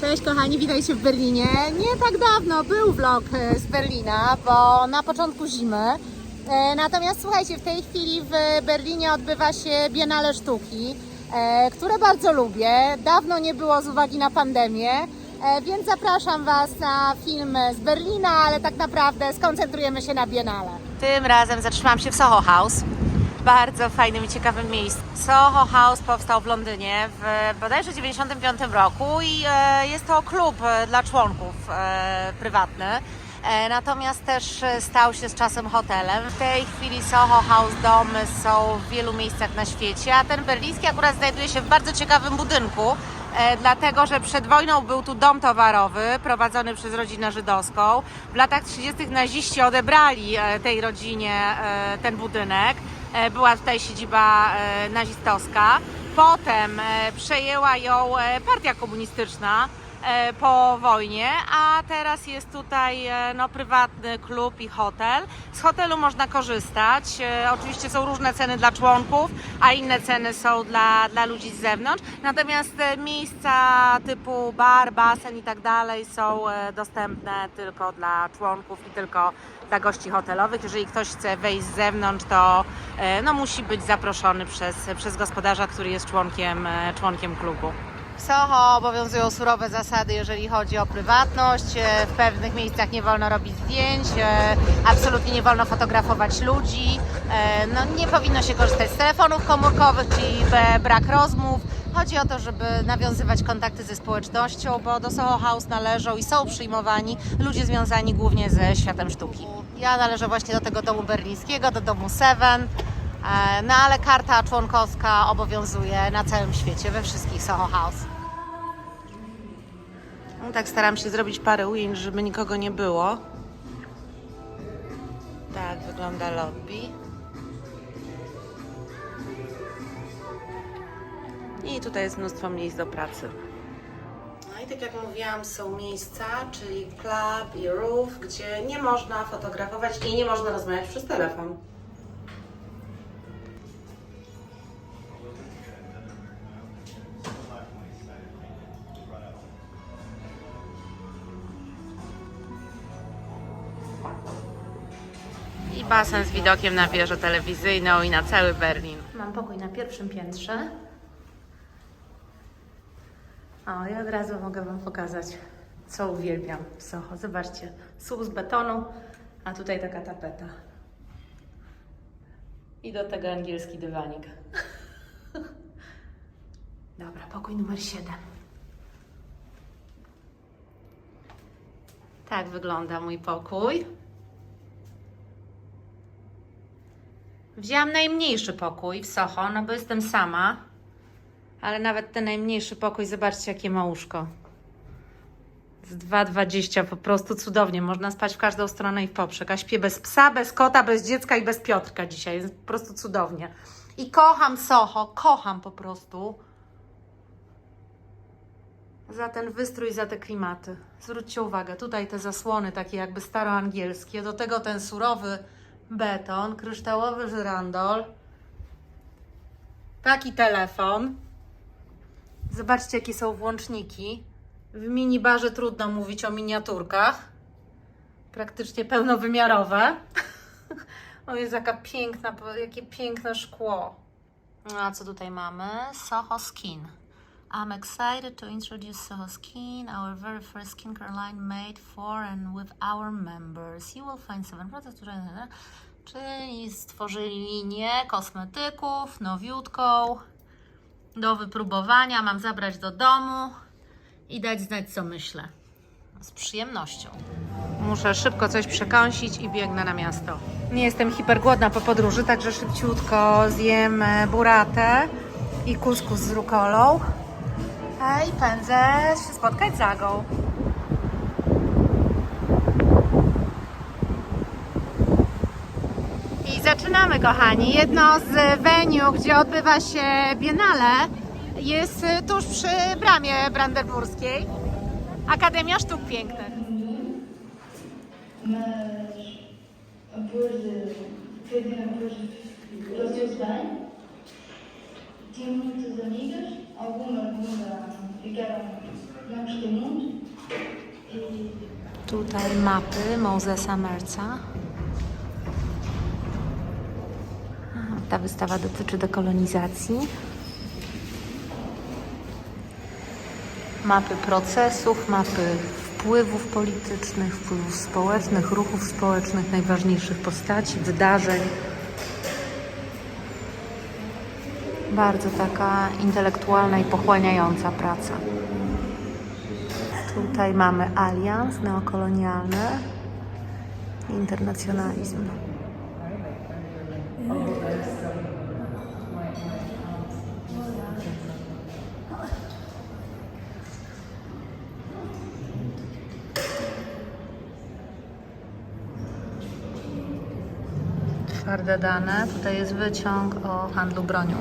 Cześć kochani, witajcie w Berlinie. Nie tak dawno był vlog e, z Berlina, bo na początku zimy. E, Natomiast słuchajcie, w tej chwili w Berlinie odbywa się Biennale Sztuki, e, które bardzo lubię. Dawno nie było z uwagi na pandemię, więc zapraszam Was na film z Berlina, ale tak naprawdę skoncentrujemy się na Biennale. Tym razem zatrzymałam się w Soho House. Bardzo fajnym i ciekawym miejscu. Soho House powstał w Londynie w bodajże 95 roku i e, jest to klub e, dla członków e, prywatny. Natomiast też stał się z czasem hotelem. W tej chwili Soho House domy są w wielu miejscach na świecie, a ten berliński akurat znajduje się w bardzo ciekawym budynku, dlatego że przed wojną był tu dom towarowy prowadzony przez rodzinę żydowską. W latach 30. naziści odebrali tej rodzinie ten budynek. E, Była tutaj siedziba e, nazistowska. Potem e, przejęła ją partia komunistyczna po wojnie, a teraz jest tutaj no, prywatny klub i hotel. Z hotelu można korzystać. Oczywiście są różne ceny dla członków, a inne ceny są dla, dla ludzi z zewnątrz. Natomiast miejsca typu bar, basen i tak dalej są dostępne tylko dla członków i tylko dla gości hotelowych. Jeżeli ktoś chce wejść z zewnątrz, to e, no, musi być zaproszony przez, przez gospodarza, który jest członkiem, e, członkiem klubu. W Soho obowiązują surowe zasady, jeżeli chodzi o prywatność. E, W pewnych miejscach nie wolno robić zdjęć, absolutnie nie wolno fotografować ludzi. No, nie powinno się korzystać z telefonów komórkowych, czyli brak rozmów. Chodzi o to, żeby nawiązywać kontakty ze społecznością, bo do Soho House należą i są przyjmowani ludzie związani głównie ze światem sztuki. Ja należę właśnie do tego domu berlińskiego, do domu Seven. E, No ale karta członkowska obowiązuje na całym świecie, we wszystkich Soho House. No, tak staram się zrobić parę ujęć, żeby nikogo nie było. Tak wygląda lobby. I tutaj jest mnóstwo miejsc do pracy. No i tak jak mówiłam, są miejsca, czyli club i roof, gdzie nie można fotografować i nie można rozmawiać przez telefon. I basen z widokiem na wieżę telewizyjną i na cały Berlin. Mam pokój na pierwszym piętrze. O, i od razu mogę Wam pokazać, co uwielbiam w Soho. Zobaczcie, słup z betonu, a tutaj taka tapeta. I do tego angielski dywanik. Dobra, pokój numer 7. Tak wygląda mój pokój. Wzięłam najmniejszy pokój w Soho, no bo jestem sama. Ale nawet ten najmniejszy pokój, zobaczcie jakie ma łóżko. Z 2,20 po prostu cudownie. Można spać w każdą stronę i w poprzek. A śpię bez psa, bez kota, bez dziecka i bez Piotrka dzisiaj. Jest po prostu cudownie. I kocham Soho, kocham po prostu. Za ten wystrój, za te klimaty. Zwróćcie uwagę, tutaj te zasłony takie jakby staroangielskie, do tego ten surowy beton, kryształowy żyrandol, taki telefon. Zobaczcie, jakie są włączniki. W minibarze trudno mówić o miniaturkach. Praktycznie pełnowymiarowe. o jest jaka piękna, jakie piękne szkło. A co tutaj mamy? Soho Skin. I'm excited to introduce Soho Skin, our very first skincare line made for and with our members. You will find seven products, czyli stworzyli linię kosmetyków, nowiutką, do wypróbowania. Mam zabrać do domu i dać znać, co myślę. Z przyjemnością. Muszę szybko coś przekąsić i biegnę na miasto. Nie jestem hipergłodna po podróży, także szybciutko zjem buratę i kuskus z rukolą. E, I pędzę się spotkać z Agą. Zaczynamy, kochani. Jedno z venue, gdzie odbywa się Biennale, jest tuż przy bramie brandenburskiej. Akademia Sztuk Pięknych. Tutaj mapy Mosesa Merca. Ta wystawa dotyczy dekolonizacji. Mapy procesów, mapy wpływów politycznych, wpływów społecznych, ruchów społecznych, najważniejszych postaci, wydarzeń. Bardzo taka intelektualna i pochłaniająca praca. Tutaj mamy alians neokolonialny i internacjonalizm. Twarde dane. Tutaj jest wyciąg o handlu bronią.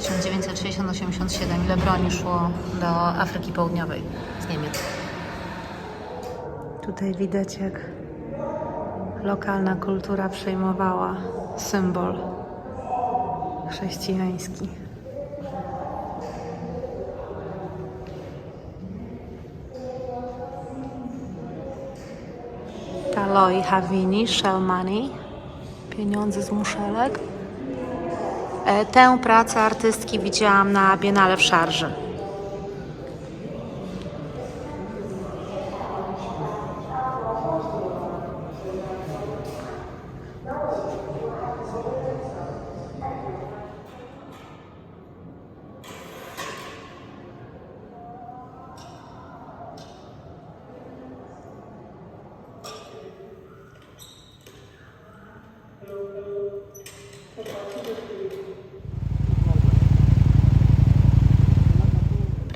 1960-87, ile broni szło do Afryki Południowej z Niemiec. Tutaj widać, jak lokalna kultura przejmowała symbol chrześcijański. Taloi Havini, shell money, pieniądze z muszelek. E, Tę pracę artystki widziałam na Biennale w Szarży.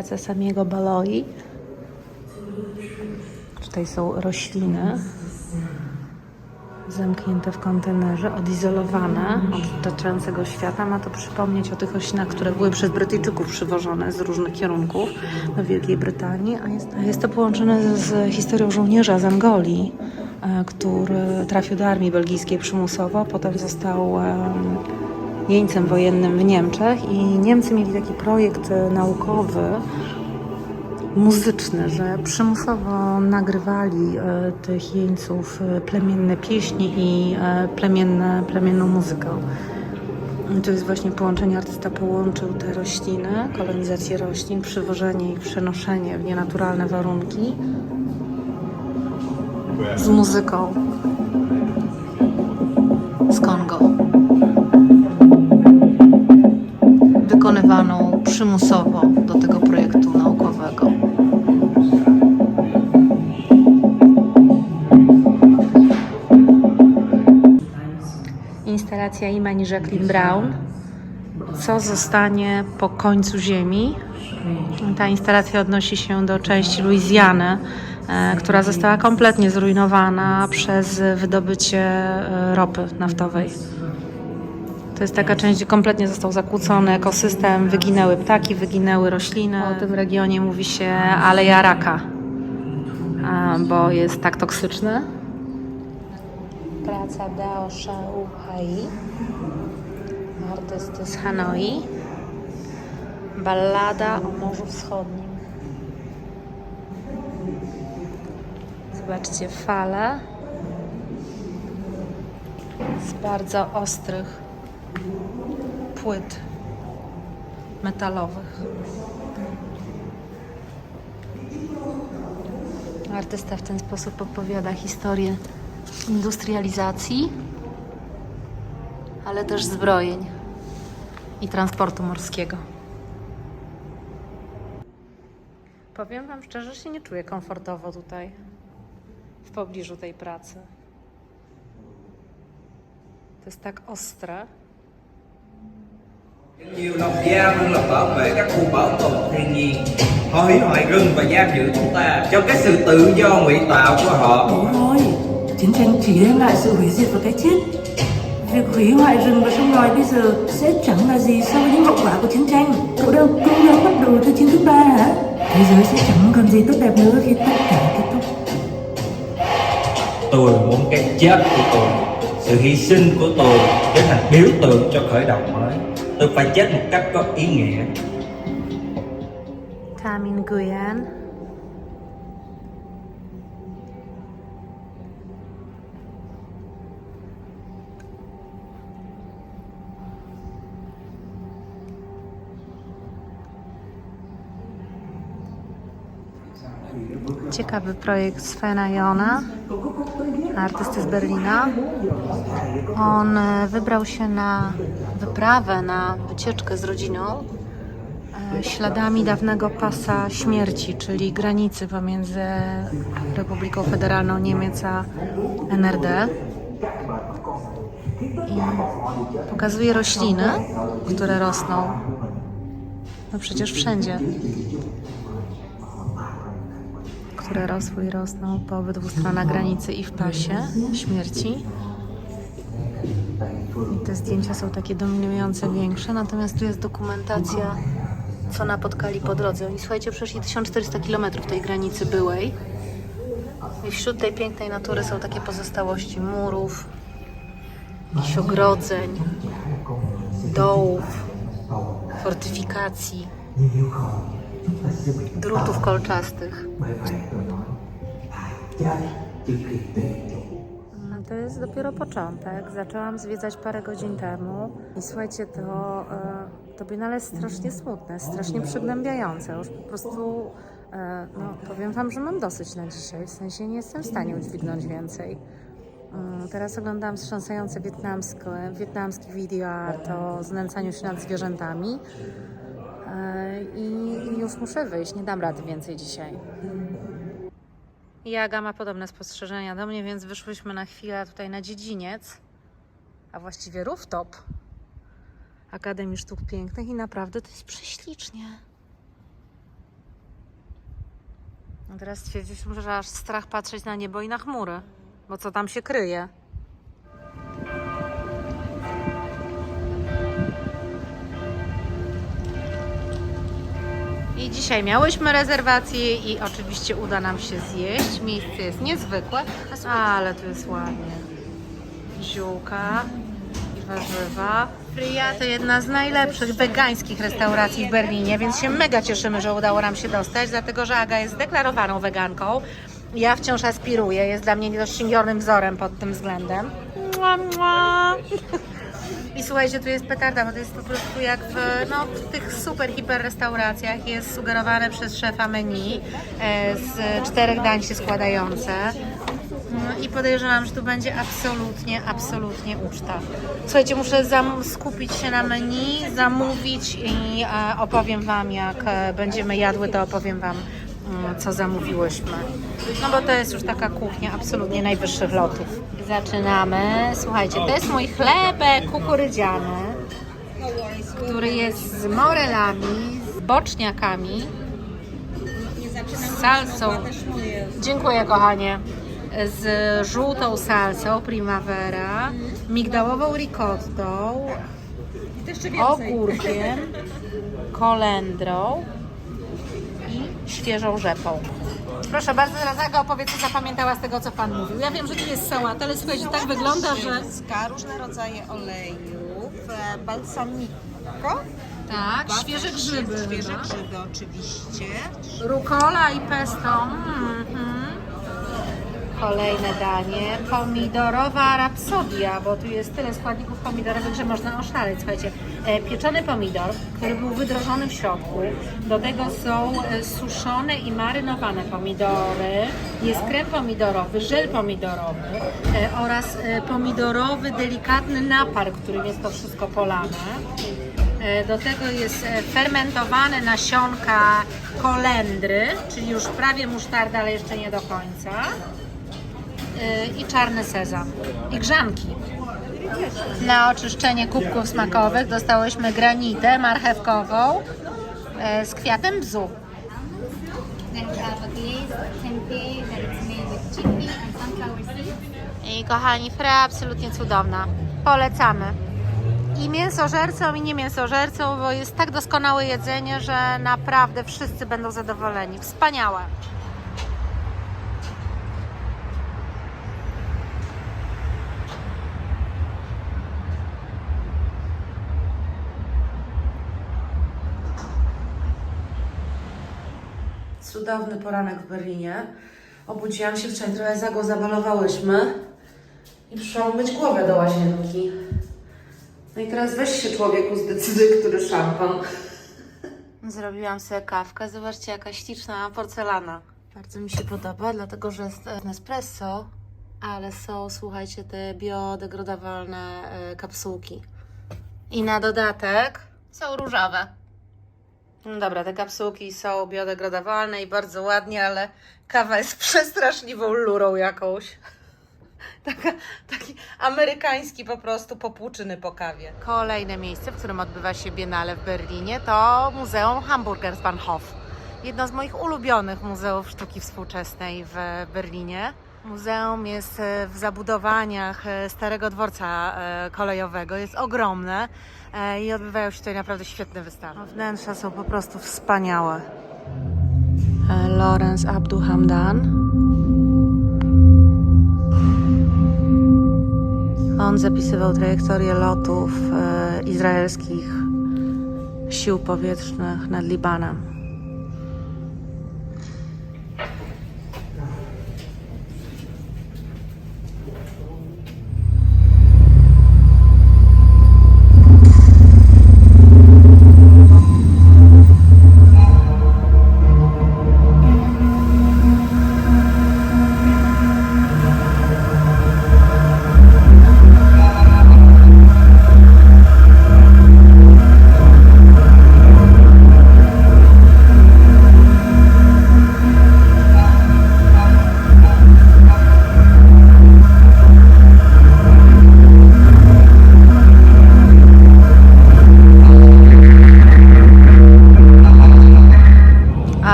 Praca samego Baloi. Tutaj są rośliny zamknięte w kontenerze, odizolowane od otaczającego świata. Ma to przypomnieć o tych roślinach, które były przez Brytyjczyków przywożone z różnych kierunków do Wielkiej Brytanii. A jest, a jest to połączone z historią żołnierza z Angolii, e, który trafił do armii belgijskiej przymusowo, potem został jeńcem wojennym w Niemczech i Niemcy mieli taki projekt e, naukowy, muzyczny, że przymusowo nagrywali e, tych jeńców e, plemienne pieśni i plemienne, plemienną muzykę. I To jest właśnie połączenie, artysta połączył te rośliny, kolonizację roślin, przywożenie ich, przenoszenie w nienaturalne warunki z muzyką przymusowo do tego projektu naukowego. Instalacja imani Jacqueline Brown. Co zostanie po końcu Ziemi? Ta instalacja odnosi się do części Luizjany, e, która została kompletnie zrujnowana przez wydobycie e, ropy naftowej. To jest taka część, gdzie kompletnie został zakłócony ekosystem, wyginęły ptaki, wyginęły rośliny. O tym regionie mówi się aleja raka, bo jest tak toksyczny. Praca Dao Shao Hai, artysty z Hanoi. Ballada o Morzu Wschodnim. Zobaczcie fale z bardzo ostrych płyt metalowych. Artysta w ten sposób opowiada historię industrializacji, ale też zbrojeń i transportu morskiego. Powiem Wam szczerze, się nie czuję komfortowo tutaj, w pobliżu tej pracy. To jest tak ostre. Nhiều lòng gia luôn là bảo vệ các khu bảo tồn thiên nhiên Họ hủy hoại rừng và giam giữ chúng ta Trong cái sự tự do ngụy tạo của họ Đúng thôi, chiến tranh chỉ đem lại sự hủy diệt và cái chết. Việc hủy hoại rừng và sông ngòi bây giờ sẽ chẳng là gì so với những hậu quả của chiến tranh. Cậu đang công nhau bắt đầu từ chiến thứ ba hả? Thế giới sẽ chẳng còn gì tốt đẹp nữa khi tất cả kết thúc. Tôi muốn cái chết của tôi Sự hy sinh của tôi Trở thành biểu tượng cho khởi đầu mới Tôi phải chết một cách có ý nghĩa. Ciekawy projekt Svena Jona, artysty z Berlina. On e, wybrał się na wyprawę, na wycieczkę z rodziną e, śladami dawnego pasa śmierci, czyli granicy pomiędzy Republiką Federalną Niemiec a NRD. I pokazuje rośliny, które rosną. No przecież wszędzie które rosły i rosną po obydwu stronach granicy i w pasie śmierci. I te zdjęcia są takie dominujące, większe, natomiast tu jest dokumentacja, co napotkali po drodze. Oni, słuchajcie, przeszli 1400 km tej granicy byłej. I wśród tej pięknej natury są takie pozostałości murów, jakichś ogrodzeń, dołów, fortyfikacji, drutów kolczastych. No to jest dopiero początek. Zaczęłam zwiedzać parę godzin temu i słuchajcie, to, e, to Biennale jest strasznie smutne, strasznie przygnębiające. Już po prostu, e, no powiem Wam, że mam dosyć na dzisiaj, w sensie nie jestem w stanie udźwignąć więcej. Mm, Teraz oglądam wstrząsający wietnamski, wietnamski video art o znęcaniu się nad zwierzętami i i już muszę wyjść, nie dam rady więcej dzisiaj. Jaga ma podobne spostrzeżenia do mnie, więc wyszłyśmy na chwilę tutaj na dziedziniec, a właściwie rooftop Akademii Sztuk Pięknych i naprawdę to jest prześlicznie. A teraz stwierdziliśmy, że aż strach patrzeć na niebo i na chmury, bo co tam się kryje. Dzisiaj miałyśmy rezerwację i oczywiście uda nam się zjeść. Miejsce jest niezwykłe, ale tu jest ładnie. Ziółka i warzywa. Fria to jedna z najlepszych wegańskich restauracji w Berlinie, więc się mega cieszymy, że udało nam się dostać, dlatego że Aga jest zdeklarowaną weganką. Ja wciąż aspiruję, jest dla mnie niedościgniorym wzorem pod tym względem. Mua, mua. I słuchajcie, tu jest petarda, bo to jest po prostu jak w, no, w tych super, hiper restauracjach jest sugerowane przez szefa menu e, z czterech dań się składające. No I podejrzewam, że tu będzie absolutnie, absolutnie uczta. Słuchajcie, muszę skupić się na menu, zamówić i e, opowiem Wam, jak e, będziemy jadły, to opowiem Wam, mm, co zamówiłyśmy. No bo to jest już taka kuchnia absolutnie najwyższych lotów. Zaczynamy. Słuchajcie, to jest mój chlebek kukurydziany, który jest z morelami, z boczniakami, z salsą. Dziękuję, kochanie. Z żółtą salsą primavera, migdałową ricottą, ogórkiem, kolendrą i świeżą rzepą. Proszę bardzo, teraz Aga opowie, co zapamiętała z tego, co Pan mówił. Ja wiem, że tu jest sałata, ale słuchajcie, tak wygląda, że... Różne rodzaje olejów, e, balsamico, Tak, świeże grzyby. świeże chyba. grzyby oczywiście. Rukola i pesto. Mhm. Kolejne danie. Pomidorowa rapsodia, bo tu jest tyle składników pomidorowych, że można oszaleć. Słuchajcie, pieczony pomidor, który był wydrożony w środku. Do tego są e, suszone i marynowane pomidory. Jest krem pomidorowy, żel pomidorowy e, oraz e, pomidorowy, delikatny napar, którym jest to wszystko polane. E, Do tego jest e, fermentowane nasionka kolendry, czyli już prawie musztarda, ale jeszcze nie do końca. E, I czarny sezam. I grzanki. Na oczyszczenie kubków smakowych dostałyśmy granitę marchewkową e, z kwiatem bzu. I kochani, fre absolutnie cudowna. Polecamy. I mięsożercom, i nie mięsożercom, bo jest tak doskonałe jedzenie, że naprawdę wszyscy będą zadowoleni. Wspaniałe. Cudowny poranek w Berlinie. Obudziłam się wczoraj, trochę za go zabalowałyśmy i przyszłam myć głowę do łazienki. No i teraz weź się człowieku zdecyduj, który szampan. Zrobiłam sobie kawkę. Zobaczcie, jaka śliczna porcelana. Bardzo mi się podoba, dlatego że jest e, Nespresso, ale są, słuchajcie, te biodegradowalne e, kapsułki. I na dodatek są różowe. No dobra, te kapsułki są biodegradowalne i bardzo ładnie, ale kawa jest przestraszliwą lurą jakąś. Taka, taki amerykański po prostu popłuczyny po kawie. Kolejne miejsce, w którym odbywa się Biennale w Berlinie to Muzeum Hamburgersbahnhof. Jedno z moich ulubionych muzeów sztuki współczesnej w Berlinie. Muzeum jest e, w zabudowaniach e, starego dworca e, kolejowego, jest ogromne i odbywają się tutaj naprawdę świetne wystawy. Wnętrza są po prostu wspaniałe. E, Lorenz Abdu Hamdan. On zapisywał trajektorię lotów e, izraelskich sił powietrznych nad Libanem.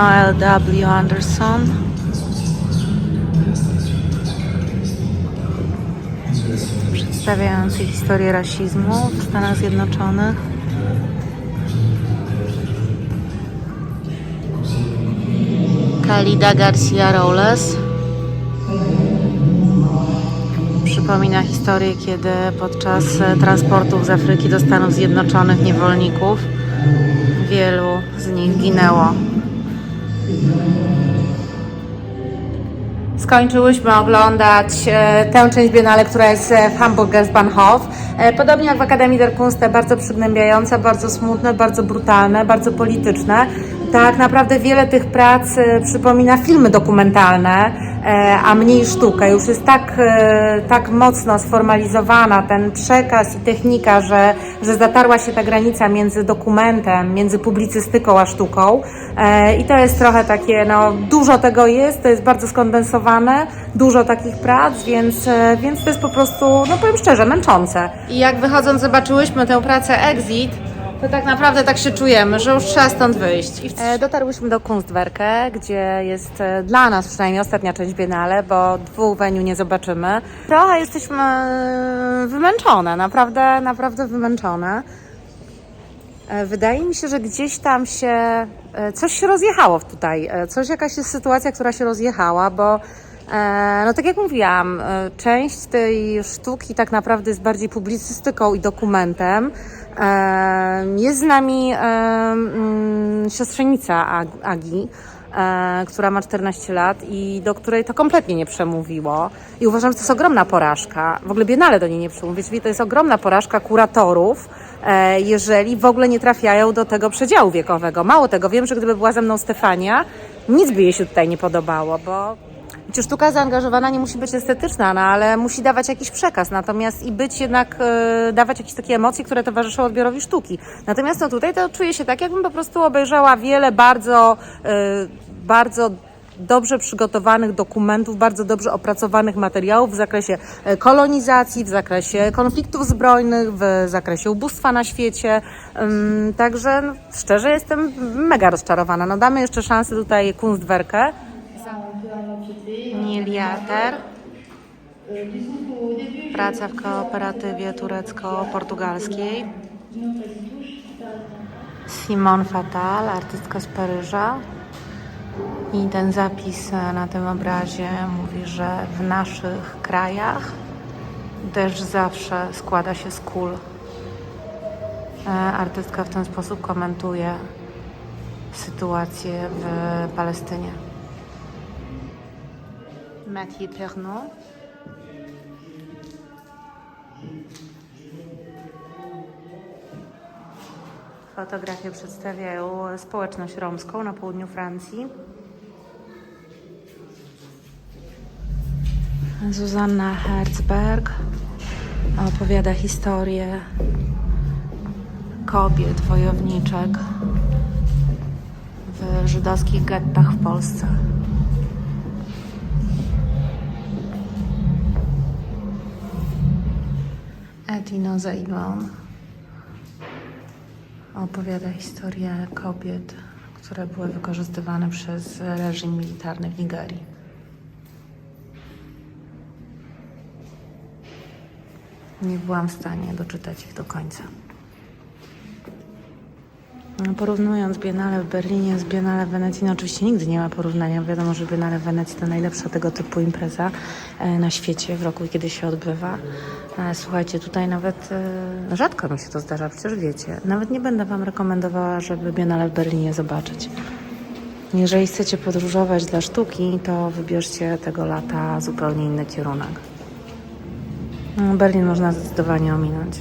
Noel W. Anderson. Przedstawiający historię rasizmu w Stanach Zjednoczonych. Kalida Garcia Robles. Przypomina historię, kiedy podczas e, transportów z Afryki do Stanów Zjednoczonych niewolników wielu z nich ginęło. Skończyłyśmy oglądać e, tę część Biennale, która jest e, w Hamburgersbahnhof. E, Podobnie jak w Akademii der Kunst, bardzo przygnębiające, bardzo smutne, bardzo brutalne, bardzo polityczne. Tak naprawdę wiele tych prac przypomina filmy dokumentalne, a mniej sztukę. Już jest tak, e, tak mocno sformalizowana ten przekaz i technika, że, że zatarła się ta granica między dokumentem, między publicystyką a sztuką. E, I to jest trochę takie, no dużo tego jest, to jest bardzo skondensowane, dużo takich prac, więc, e, więc to jest po prostu, no powiem szczerze, męczące. I jak wychodząc zobaczyłyśmy tę pracę Exit, to tak naprawdę tak się czujemy, że już trzeba stąd wyjść. E, dotarłyśmy do Kunstwerke, gdzie jest e, dla nas przynajmniej ostatnia część Biennale, bo dwóch weniu nie zobaczymy. Trochę jesteśmy e, wymęczone, naprawdę, naprawdę wymęczone. E, Wydaje mi się, że gdzieś tam się e, coś się rozjechało tutaj. e, Coś, jakaś jest sytuacja, która się rozjechała, bo e, no tak jak mówiłam, e, część tej sztuki tak naprawdę jest bardziej publicystyką i dokumentem. Jest z nami mm, siostrzenica Ag- Agi, e, która ma 14 lat i do której to kompletnie nie przemówiło. I uważam, że to jest ogromna porażka. W ogóle Biennale do niej nie przemówi. Więc to jest ogromna porażka kuratorów, e, jeżeli w ogóle nie trafiają do tego przedziału wiekowego. Mało tego, wiem, że gdyby była ze mną Stefania, nic by jej się tutaj nie podobało, bo czy sztuka zaangażowana nie musi być estetyczna, no, ale musi dawać jakiś przekaz, natomiast i być jednak, e, dawać jakieś takie emocje, które towarzyszą odbiorowi sztuki. Natomiast no tutaj to czuję się tak, jakbym po prostu obejrzała wiele bardzo, e, bardzo dobrze przygotowanych dokumentów, bardzo dobrze opracowanych materiałów w zakresie e, kolonizacji, w zakresie konfliktów zbrojnych, w zakresie ubóstwa na świecie. Także no, szczerze jestem mega rozczarowana. No damy jeszcze szansę tutaj Kunstwerkę. Niliater. Praca w kooperatywie turecko-portugalskiej. Simon Fatal, artystka z Paryża. I ten zapis na tym obrazie mówi, że w naszych krajach deszcz zawsze składa się z kul. E, Artystka w ten sposób komentuje sytuację w Palestynie. Mathieu Pernod. Fotografie przedstawiają społeczność romską na południu Francji. Zuzanna Herzberg opowiada historię kobiet, wojowniczek w żydowskich gettach w Polsce. Edino Zaimon opowiada historię kobiet, które były wykorzystywane przez reżim militarny w Nigerii. Nie byłam w stanie doczytać ich do końca. Porównując Biennale w Berlinie z Biennale w Wenecji, no oczywiście nigdy nie ma porównania. Wiadomo, że Biennale w Wenecji to najlepsza tego typu impreza e, na świecie w roku, kiedy się odbywa. E, Słuchajcie, tutaj nawet e, rzadko mi się to zdarza, przecież wiecie. Nawet nie będę Wam rekomendowała, żeby Biennale w Berlinie zobaczyć. Jeżeli chcecie podróżować dla sztuki, to wybierzcie tego lata zupełnie inny kierunek. No, Berlin można zdecydowanie ominąć.